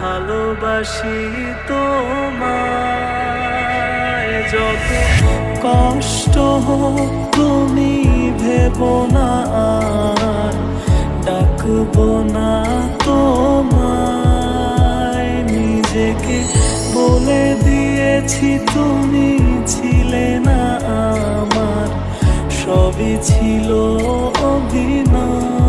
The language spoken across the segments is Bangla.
ভালোবাসি তোমায়। যত কষ্ট হোক, তুমি ভেবো না আর, ডাকবো না তোমায়। নিজেকে বলে দিয়েছি, তুমি ছিলে না আমার, সবই ছিল অভিনয়।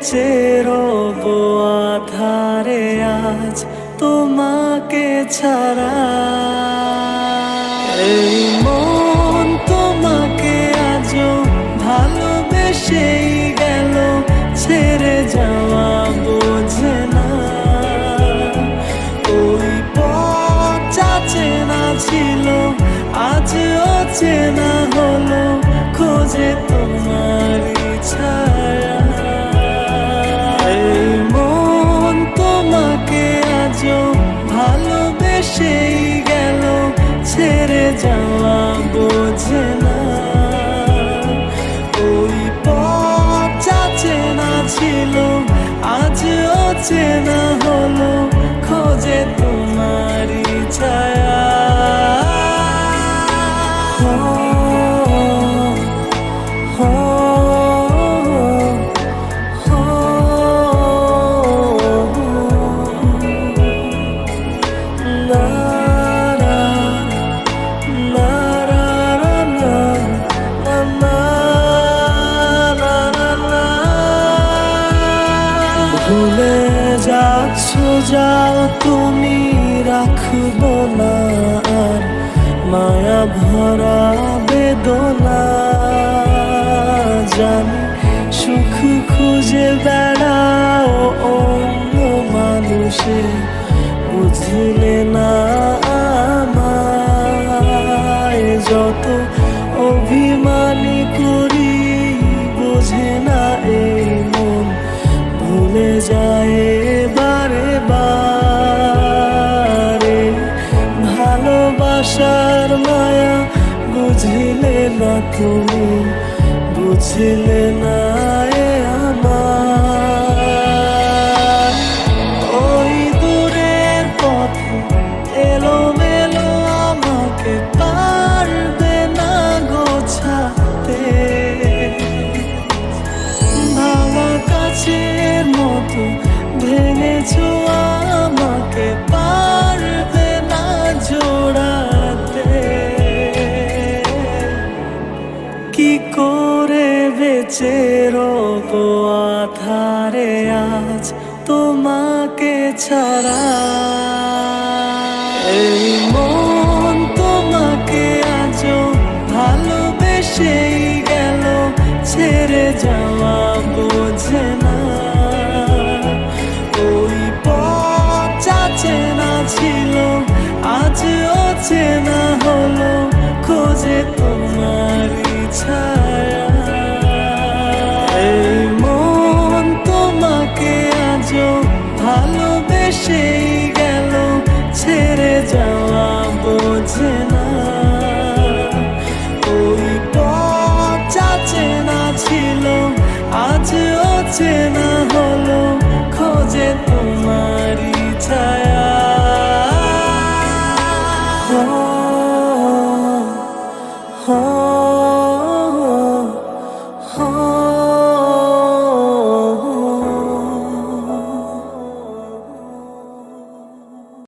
বেঁচে রব আধারে আজ তোমাকে ছাড়া। এই মন তোমাকে আজও ভালোবেসেই গেল, ছেড়ে যাওয়া বোঝে না। ওই পচা চেনা ছিল, আজ অচেনা হলো, খোঁজে তোমার ভালোবেসেই গেল ছেড়ে যাওয়া বোঝে না। ওই পথ চেনা ছিল আজ অচেনা হলো। ভুলে যাচ্ছ যাও তুমি রাখব না। আর মায়া ভরা বেদনা, জানি সুখ খুঁজে বেড়াও অন্য মানুষে। বুঝলে না বুঝলে না তুমি বুঝলে না বেঁচে রব আধারে আজ তোমাকে ছাড়া। এই মন তোমাকে আজও ভালোবেসেই গেল, ছেড়ে যাওয়া বোঝে না। ওই পচা চেনা ছিল, আজ অচেনা হলো, খোঁজে তোমার ভালোবেসেই গেল ছেড়ে যাওয়া বোঝে না। ওই পচা চেনা ছিল আজ অচেনা হলো খোঁজে তোমারই ছায়া। হো, হো